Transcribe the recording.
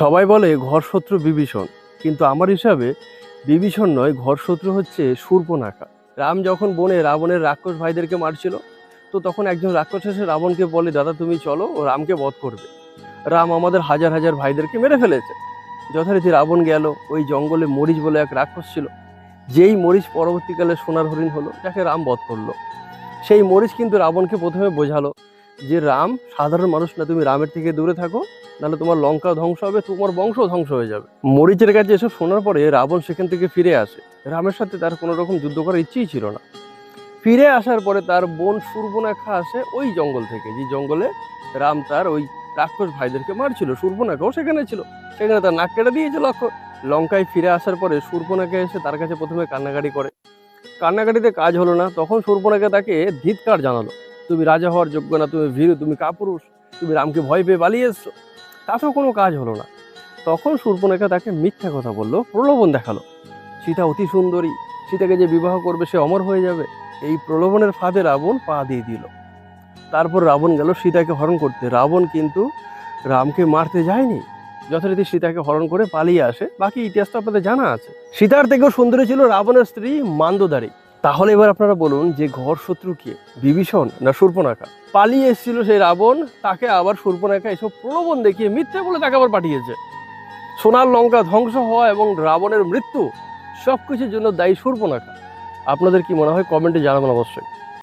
সবাই বলে ঘর শত্রু বিভীষণ, কিন্তু আমার হিসাবে বিভীষণ নয় ঘর শত্রু হচ্ছে শূর্পনাখা রাম যখন বনে রাবণের রাক্ষস ভাইদেরকে মারছিল, তো তখন একজন রাক্ষস এসে রাবণকে বলে, দাদা, তুমি চলো রামকে বধ করবে। রাম আমাদের হাজার হাজার ভাইদেরকে মেরে ফেলেছে। যথারীতি রাবণ গেল, ওই জঙ্গলে মরিচ বলে এক রাক্ষস ছিল। যেই মরিচ পরবর্তীকালে সোনার হরিণ হলো, যাকে রাম বধ করল। সেই মরিচ কিন্তু রাবণকে প্রথমে বোঝালো যে রাম, সাধারণ মানুষ না, তুমি রামের থেকে দূরে থাকো, নাহলে তোমার লঙ্কা ধ্বংস হবে, তোমার বংশ ধ্বংস হয়ে যাবে। মরিচের কাছে এসব শোনার পরে রাবণ সেখান থেকে ফিরে আসে। রামের সাথে তার কোনো রকম যুদ্ধ করার ইচ্ছেই ছিল না। ফিরে আসার পরে তার বোন সুর্বনাখা আসে ওই জঙ্গল থেকে, যে জঙ্গলে রাম তার ওই রাক্ষস ভাইদেরকে মারছিল সুর্বনাখাও সেখানে ছিল। সেখানে তার নাক কেটে দিয়েছে লক্ষ্য। লঙ্কায় ফিরে আসার পরে সুর্বনাখা এসে তার কাছে প্রথমে কান্নাকাটি করে। কান্নাকাটিতে কাজ হলো না, তখন সুর্বনাখা তাকে ধিৎকার জানালো। তুমি রাজা হওয়ার যোগ্য না, তুমি ভীরু, তুমি কাপুরুষ, তুমি রামকে ভয় পেয়ে পালিয়ে এসছো। তাতেও কোনো কাজ হলো না। তখন সুর্পনেখা তাকে মিথ্যা কথা বলল, প্রলোভন দেখাল। সীতা অতি সুন্দরী, সীতাকে যে বিবাহ করবে সে অমর হয়ে যাবে। এই প্রলোভনের ফাঁদে রাবণ পা দিয়ে দিল। তারপর রাবণ গেল সীতাকে হরণ করতে। রাবণ কিন্তু রামকে মারতে যায়নি। যথারীতি সীতাকে হরণ করে পালিয়ে আসে। বাকি ইতিহাসটা আপনাদের জানা আছে। সীতার থেকেও সুন্দরী ছিল রাবণের স্ত্রী মান্দদারী। তাহলে এবার আপনারা বলুন যে ঘর শত্রু কে? বিভীষণ না সুর্পনাকা? পালিয়ে এসেছিল সেই রাবণ, তাকে আবার শূর্পনাখা এসব প্রলোভন দেখিয়ে মিথ্যে বলে তাকে আবার পাঠিয়েছে। সোনার লঙ্কা ধ্বংস হওয়া এবং রাবণের মৃত্যু সব কিছুর জন্য দায়ী সুর্পনাকা। আপনাদের কি মনে হয়? কমেন্টে জানাবেন অবশ্যই।